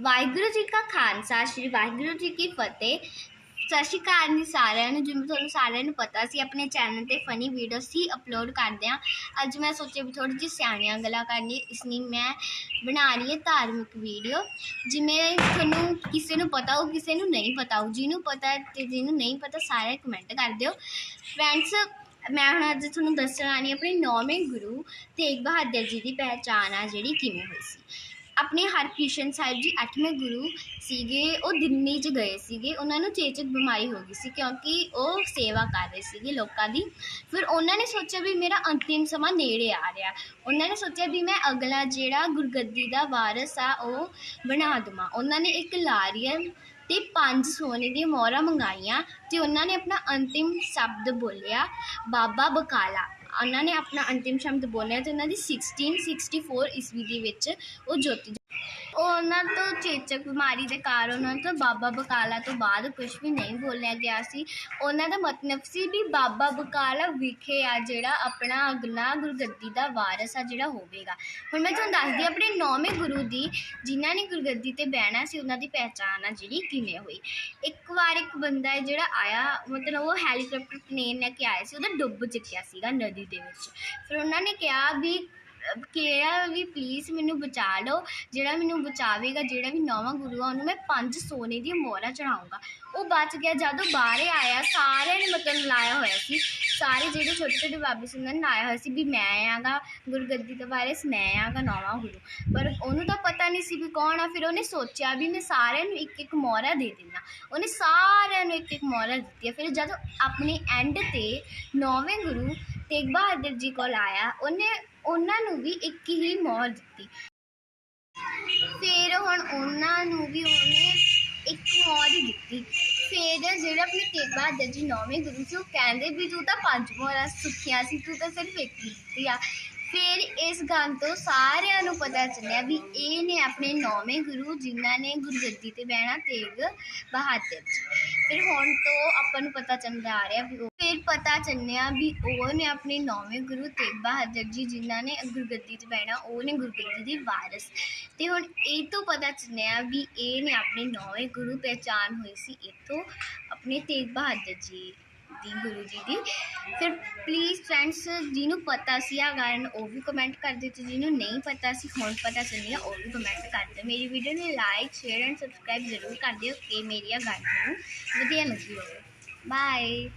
ਵਾਹਿਗੁਰੂ ਜੀ ਕਾ ਖਾਲਸਾ, ਸ੍ਰੀ ਵਾਹਿਗੁਰੂ ਜੀ ਕੀ ਫਤਿਹ। ਸਤਿ ਸ਼੍ਰੀ ਅਕਾਲ ਜੀ ਸਾਰਿਆਂ ਨੂੰ, ਜਿਵੇਂ ਤੁਹਾਨੂੰ ਸਾਰਿਆਂ ਨੂੰ ਪਤਾ ਸੀ, ਆਪਣੇ ਚੈਨਲ ਤੇ ਫਨੀ ਵੀਡੀਓਸ ਹੀ ਅਪਲੋਡ ਕਰਦੇ ਆ ਅੱਜ ਮੈਂ ਸੋਚਿਆ ਵੀ ਥੋੜੀ ਜਿਹੀ ਸਿਆਣੀਆਂ ਗੱਲਾਂ ਕਰਨੀ, ਇਸ ਲਈ ਮੈਂ ਬਣਾ ਰਹੀ ਹਾਂ ਧਾਰਮਿਕ ਵੀਡੀਓ ਜਿਵੇਂ ਤੁਹਾਨੂੰ ਕਿਸੇ ਨੂੰ ਪਤਾ ਹੋ ਕਿਸੇ ਨੂੰ ਨਹੀਂ ਪਤਾ ਹੋ ਜਿਹਨੂੰ ਪਤਾ ਹੈ ਤੇ ਜਿਹਨੂੰ ਨਹੀਂ ਪਤਾ, ਸਾਰੇ ਕਮੈਂਟ ਕਰ ਦਿਓ। ਫਰੈਂਡਸ ਮੈਂ ਹੁਣ ਅੱਜ ਤੁਹਾਨੂੰ ਦੱਸਣ ਆਣੀ ਆਪਣੇ ਨੌਵੇਂ ਗੁਰੂ ਤੇਗ ਬਹਾਦਰ ਜੀ ਦੀ ਪਹਿਚਾਣ ਆ, ਜਿਹੜੀ ਕਿਵੇਂ ਹੋਈ ਸੀ। ਆਪਣੇ ਹਰਕ੍ਰਿਸ਼ਨ ਸਾਹਿਬ ਜੀ ਅੱਠਵੇਂ ਗੁਰੂ ਸੀਗੇ, ਉਹ ਦਿੱਲੀ 'ਚ ਗਏ ਸੀਗੇ। ਉਹਨਾਂ ਨੂੰ ਚੇਚਕ ਬਿਮਾਰੀ ਹੋ ਗਈ ਸੀ ਕਿਉਂਕਿ ਉਹ ਸੇਵਾ ਕਰ ਰਹੇ ਸੀਗੇ ਲੋਕਾਂ ਦੀ। ਫਿਰ ਉਹਨਾਂ ਨੇ ਸੋਚਿਆ ਵੀ ਮੇਰਾ ਅੰਤਿਮ ਸਮਾਂ ਨੇੜੇ ਆ ਰਿਹਾ। ਉਹਨਾਂ ਨੇ ਸੋਚਿਆ ਵੀ ਮੈਂ ਅਗਲਾ ਜਿਹੜਾ ਗੁਰਗੱਦੀ ਦਾ ਵਾਰਸ ਆ, ਉਹ ਬਣਾ ਦੇਵਾਂ। ਉਹਨਾਂ ਨੇ ਇੱਕ ਲਾਰੀਅਨ ਤੇ ਪੰਜ ਸੋਨੇ ਦੀਆਂ ਮੋਹਰਾਂ ਮੰਗਾਈਆਂ ਤੇ ਉਹਨਾਂ ਨੇ ਆਪਣਾ ਅੰਤਿਮ ਸ਼ਬਦ ਬੋਲਿਆ, ਬਾਬਾ ਬਕਾਲਾ। ਉਹਨਾਂ ਨੇ ਆਪਣਾ ਅੰਤਿਮ ਸ਼ਬਦ ਬੋਲਿਆ ਅਤੇ ਉਹਨਾਂ ਦੀ 1664 ਈਸਵੀ ਦੇ ਵਿੱਚ ਉਹ ਜੋਤੀ ਉਹਨਾਂ ਤੋਂ ਚੇਚਕ ਬਿਮਾਰੀ ਦੇ ਕਾਰਨ, ਉਹਨਾਂ ਤੋਂ ਬਾਬਾ ਬਕਾਲਾ ਤੋਂ ਬਾਅਦ ਕੁਝ ਵੀ ਨਹੀਂ ਬੋਲਿਆ ਗਿਆ ਸੀ। ਉਹਨਾਂ ਦਾ ਮਤਲਬ ਸੀ ਵੀ ਬਾਬਾ ਬਕਾਲਾ ਵਿਖੇ ਆ ਜਿਹੜਾ ਆਪਣਾ ਅਗਲਾ ਗੁਰਗੱਦੀ ਦਾ ਵਾਰਸ ਆ ਜਿਹੜਾ ਹੋਵੇਗਾ। ਹੁਣ ਮੈਂ ਤੁਹਾਨੂੰ ਦੱਸਦੀ ਆਪਣੇ ਨੌਵੇਂ ਗੁਰੂ ਦੀ ਜਿਨ੍ਹਾਂ ਨੇ ਗੁਰਗੱਦੀ ਤੇ ਬਹਿਣਾ ਸੀ, ਉਹਨਾਂ ਦੀ ਪਹਿਚਾਣ ਆ ਜਿਹੜੀ ਕਿਵੇਂ ਹੋਈ। ਇੱਕ ਵਾਰ ਇੱਕ ਬੰਦਾ ਹੈ ਜਿਹੜਾ ਆਇਆ, ਮਤਲਬ ਉਹ ਹੈਲੀਕਾਪਟਰ ਪਲੇਨ ਲੈ ਕੇ ਆਇਆ ਸੀ, ਉਹਦਾ ਡੁੱਬ ਚੁੱਕਿਆ ਸੀਗਾ ਨਦੀ ਦੇ ਵਿੱਚ। ਫਿਰ ਉਹਨਾਂ ਨੇ ਕਿਹਾ ਵੀ ਕਿਹਾ ਵੀ ਪਲੀਜ਼ ਮੈਨੂੰ ਬਚਾ ਲਓ। ਜਿਹੜਾ ਮੈਨੂੰ ਬਚਾਵੇਗਾ, ਜਿਹੜਾ ਵੀ ਨੌਵਾਂ ਗੁਰੂ ਆ, ਉਹਨੂੰ ਮੈਂ ਪੰਜ ਸੋਨੇ ਦੀਆਂ ਮੋਹਰਾਂ ਚੜਾਉਂਗਾ ਉਹ ਬਚ ਗਿਆ ਜਦੋਂ ਬਾਹਰ ਆਇਆ, ਸਾਰਿਆਂ ਨੇ ਮਤਲਬ ਲਾਇਆ ਹੋਇਆ ਸੀ। ਸਾਰੇ ਜਿਹੜੇ ਛੋਟੇ ਛੋਟੇ ਬਾਬੇ ਸੀ, ਉਹਨਾਂ ਨੇ ਲਾਇਆ ਹੋਇਆ ਸੀ ਵੀ ਮੈਂ ਆਗਾ ਗੁਰਗੱਦੀ ਦੇ ਬਾਰੇ ਮੈਂ ਆਂਗਾ ਨੌਵਾਂ ਗੁਰੂ। ਪਰ ਉਹਨੂੰ ਤਾਂ ਪਤਾ ਨਹੀਂ ਸੀ ਵੀ ਕੌਣ ਆ। ਫਿਰ ਉਹਨੇ ਸੋਚਿਆ ਵੀ ਮੈਂ ਸਾਰਿਆਂ ਨੂੰ ਇੱਕ ਇੱਕ ਮੋਹਰਾ ਦੇ ਦਿੰਦਾ ਉਹਨੇ ਸਾਰਿਆਂ ਨੂੰ ਇੱਕ ਇੱਕ ਮੋਹਰਾ ਦਿੱਤੀ ਫਿਰ ਜਦੋਂ ਆਪਣੇ ਐਂਡ ਤੇ ਨੌਵੇਂ ਗੁਰੂ ਤੇਗ ਬਹਾਦਰ ਜੀ ਕੋਲ ਆਇਆ, ਉਹਨੇ ਉਹਨਾਂ ਨੂੰ ਵੀ ਇੱਕ ਹੀ ਮੋਹਰ ਦਿੱਤੀ। ਫਿਰ ਹੁਣ ਉਹਨਾਂ ਨੂੰ ਵੀ ਉਹਨੇ ਇੱਕ ਮੋਹਰ ਹੀ ਦਿੱਤੀ। ਫਿਰ ਜਿਹੜਾ ਆਪਣੇ ਤੇਗ ਬਹਾਦਰ ਜੀ ਨੌਵੇਂ ਗੁਰੂ ਸੀ, ਉਹ ਕਹਿੰਦੇ ਵੀ ਤੂੰ ਤਾਂ ਪੰਜ ਮੋਹਰਾਂ ਸੁੱਖੀਆਂ ਸੀ, ਤੂੰ ਤਾਂ ਸਿਰਫ ਇੱਕ ਹੀ ਦਿੱਤੀ ਆ। ਫਿਰ ਇਸ ਗੱਲ ਤੋਂ ਸਾਰਿਆਂ ਨੂੰ ਪਤਾ ਚੱਲਿਆ ਵੀ ਇਹ ਨੇ ਆਪਣੇ ਨੌਵੇਂ ਗੁਰੂ, ਜਿਨ੍ਹਾਂ ਨੇ ਗੁਰਗੱਦੀ ਤੇ ਬਹਿਣਾ ਤੇਗ ਬਹਾਦਰ ਜੀ। ਫਿਰ ਹੁਣ ਤੋਂ ਆਪਾਂ ਨੂੰ ਪਤਾ ਚੱਲਦਾ ਆ ਰਿਹਾ ਵੀ ਉਹ ਫਿਰ ਪਤਾ ਚੱਲਿਆ ਵੀ ਉਹ ਨੇ ਆਪਣੇ ਨੌਵੇਂ ਗੁਰੂ ਤੇਗ ਬਹਾਦਰ ਜੀ ਜਿਨ੍ਹਾਂ ਨੇ ਗੁਰਗੱਦੀ ਤੇ ਬਹਿਣਾ, ਉਹ ਨੇ ਗੁਰਗੱਦੀ ਦੇ ਵਾਰਿਸ। ਤੇ ਹੁਣ ਇਹ ਤੋਂ ਪਤਾ ਚੱਲਿਆ ਵੀ ਇਹ ਨੇ ਆਪਣੇ ਨੌਵੇਂ ਗੁਰੂ ਪਹਿਚਾਨ ਹੋਈ ਸੀ ਇਤੋਂ ਆਪਣੇ ਤੇਗ ਬਹਾਦਰ ਜੀ। ਦੀ, ਗੁਰੂ ਜੀ ਦੀ। ਫਿਰ ਪਲੀਜ਼ ਫਰੈਂਡਸ ਜਿਹਨੂੰ ਪਤਾ ਸੀ ਆ ਗਾਇਨ ਉਹ ਵੀ ਕਮੈਂਟ ਕਰ ਦਿਓ। ਤੇ ਜਿਹਨੂੰ ਨਹੀਂ ਪਤਾ ਸੀ, ਹੁਣ ਪਤਾ ਚੱਲਿਆ, ਉਹ ਵੀ ਕਮੈਂਟ ਕਰ ਦਿਓ। ਮੇਰੀ ਵੀਡੀਓ ਨੂੰ ਲਾਈਕ ਸ਼ੇਅਰ ਐਂਡ ਸਬਸਕ੍ਰਾਈਬ ਜ਼ਰੂਰ ਕਰ ਦਿਓ ਕਿ ਮੇਰੀ ਆ ਗਾਇਨ ਤੁਹਾਨੂੰ ਵਧੀਆ ਲੱਗੀ ਹੋਵੇ। ਬਾਏ